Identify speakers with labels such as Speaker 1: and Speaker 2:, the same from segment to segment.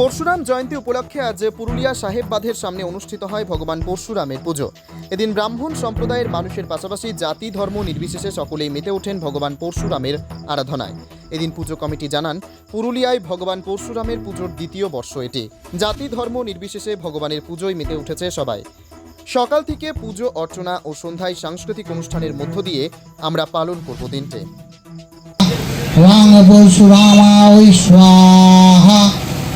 Speaker 1: পরশুরাম জয়ন্তী উপলক্ষে আজ পুরুলিয়া সাহেব বাঁধের সামনে অনুষ্ঠিত হয় ভগবান পরশুরামের পুজো। এদিন ব্রাহ্মণ সম্প্রদায়ের মানুষের পাশাপাশি জাতি, ধর্ম নির্বিশেষে সকলেই মেতে ওঠেন ভগবান পরশুরামের আরাধনায়। এদিন পুজো কমিটি জানান, পুরুলিয়ায় ভগবান পরশুরামের পুজোর দ্বিতীয় বর্ষ এটি। জাতি, ধর্ম নির্বিশেষে ভগবানের পুজোয় মেতে উঠেছে সবাই। সকাল থেকে পুজো, অর্চনা ও সন্ধ্যায় সাংস্কৃতিক অনুষ্ঠানের মধ্য দিয়ে আমরা পালন করব দিনটি।
Speaker 2: রাং পরশুরামায় স্বাহা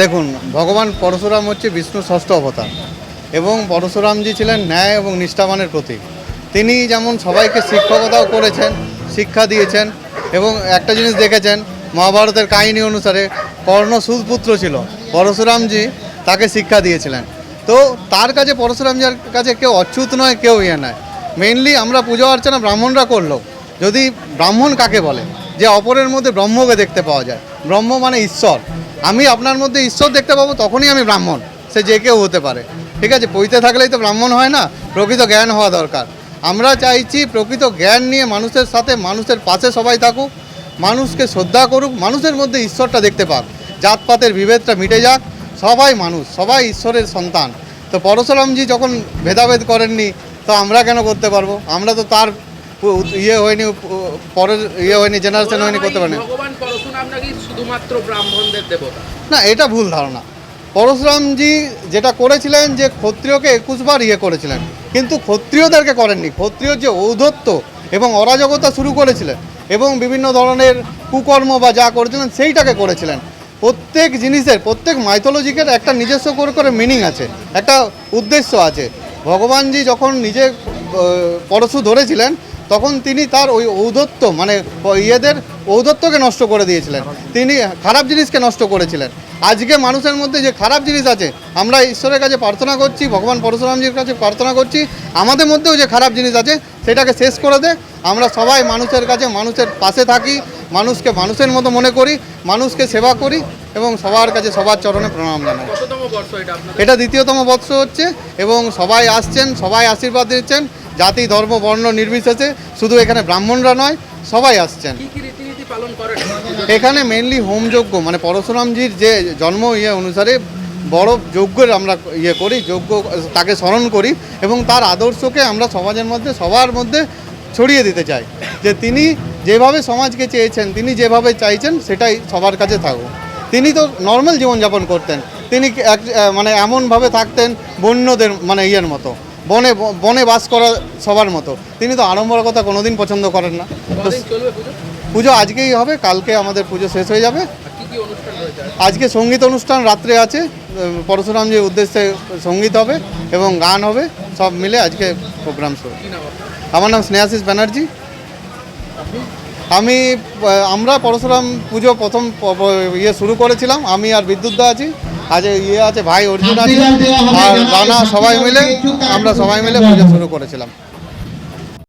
Speaker 3: দেখুন, ভগবান পরশুরাম হচ্ছে বিষ্ণু ষষ্ঠ অবতার এবং পরশুরামজি ছিলেন ন্যায় এবং নিষ্ঠাবানের প্রতীক। তিনি যেমন সবাইকে শিক্ষকতাও করেছেন, শিক্ষা দিয়েছেন এবং একটা জিনিস দেখেছেন, মহাভারতের কাহিনী অনুসারে কর্ণ সুদপুত্র ছিল, পরশুরামজি তাকে শিক্ষা দিয়েছিলেন। তো তার কাছে পরশুরামজির কাছে কেউ অচ্যুত নয়, কেউ ইয়ে নয়। মেইনলি আমরা পুজো অর্চনা ব্রাহ্মণরা করল যদি ব্রাহ্মণ কাকে বলে? যে অপরের মধ্যে ব্রহ্মকে দেখতে পাওয়া যায়। ব্রহ্ম মানে ঈশ্বর। আমি আপনার মধ্যে ঈশ্বর দেখতে পাবো, তখনই আমি ব্রাহ্মণ। সে যে কেউ হতে পারে। ঠিক আছে পইতে থাকলেই তো ব্রাহ্মণ হয় না, প্রকৃত জ্ঞান হওয়া দরকার। আমরা চাইছি প্রকৃত জ্ঞান নিয়ে মানুষের সাথে, মানুষের পাশে সবাই থাকুক, মানুষকে শ্রদ্ধা করুক, মানুষের মধ্যে ঈশ্বরটা দেখতে পাক। জাতপাতের বিভেদটা মিটে যাক, সবাই মানুষ, সবাই ঈশ্বরের সন্তান। তো পরশুরামজি যখন ভেদাভেদ করেননি, তো আমরা কেন করতে পারব? আমরা তো তার ইয়ে হয়নি পরের ইয়ে হয়নি জেনারেশন হয়নি করতে পারিনি।
Speaker 4: ভগবান পরশুরাম নাকি শুধুমাত্র ব্রাহ্মণদের দেবতা?
Speaker 3: না এটা ভুল ধারণা। পরশুরামজি যেটা করেছিলেন যে ক্ষত্রিয়কে একুশবার ইয়ে করেছিলেন কিন্তু ক্ষত্রিয়দেরকে করেননি। ক্ষত্রিয় যে ঔদ্ধত্য এবং অরাজকতা শুরু করেছিলেন এবং বিভিন্ন ধরনের কুকর্ম বা যা করেছিলেন সেইটাকে করেছিলেন। প্রত্যেক জিনিসের প্রত্যেক মাইথোলজিকের একটা নিজস্ব করে করে মিনিং আছে একটা উদ্দেশ্য আছে। ভগবানজি যখন নিজে পরশু ধরেছিলেন তখন তিনি তার ওই ঔদত্ত মানে ইয়েদের ঔদত্তকে নষ্ট করে দিয়েছিলেন। তিনি খারাপ জিনিসকে নষ্ট করেছিলেন। আজকে মানুষের মধ্যে যে খারাপ জিনিস আছে আমরা ঈশ্বরের কাছে প্রার্থনা করছি ভগবান পরশুরামজির কাছে প্রার্থনা করছি আমাদের মধ্যেও যে খারাপ জিনিস আছে সেটাকে শেষ করে দে। আমরা সবাই মানুষের কাছে মানুষের পাশে থাকি মানুষকে মানুষের মতো মনে করি মানুষকে সেবা করি এবং সবার কাছে সবার চরণে প্রণাম জানাই।
Speaker 4: এটা
Speaker 3: এটা দ্বিতীয়তম বৎস হচ্ছে এবং সবাই আসছেন সবাই আশীর্বাদ দিচ্ছেন জাতি ধর্ম বর্ণ নির্বিশেষে শুধু এখানে ব্রাহ্মণরা নয় সবাই আসছেন। এখানে মেনলি হোমযজ্ঞ মানে পরশুরামজির যে জন্ম ইয়ে অনুসারে বড় যজ্ঞের আমরা ইয়ে করি যজ্ঞ তাকে স্মরণ করি এবং তার আদর্শকে আমরা সমাজের মধ্যে সবার মধ্যে ছড়িয়ে দিতে চাই। যে তিনি যেভাবে সমাজকে চেয়েছেন তিনি যেভাবে চাইছেন সেটাই সবার কাছে থাকুক। তিনি তো নর্মাল জীবনযাপন করতেন। তিনি এক মানে এমনভাবে থাকতেন বন্যদের মানে ইয়ের মতো। বনে বনে বাস করা সবার মতো। তিনি তো আড়ম্বরকতা কোনোদিন পছন্দ করেন না।
Speaker 4: পুজো?
Speaker 3: আজকেই হবে কালকে আমাদের পুজো শেষ হয়ে যাবে? আজকে সংগীত অনুষ্ঠান রাত্রে আছে উম, পরশুরামজির উদ্দেশ্যে সংগীত হবে এবং গান হবে সব মিলে আজকে প্রোগ্রাম শুরু? আমার নাম স্নেহাশিস ব্যানার্জি। আমি আমরা পরশুরাম পুজো প্রথম ইয়ে শুরু করেছিলাম আমি আর বিদ্যুৎ দা আছি। আজ ইয়ে আছে ভাই অর্জুন আছে আর রানা সবাই মিলে আমরা সবাই মিলে পূজা শুরু করেছিলাম।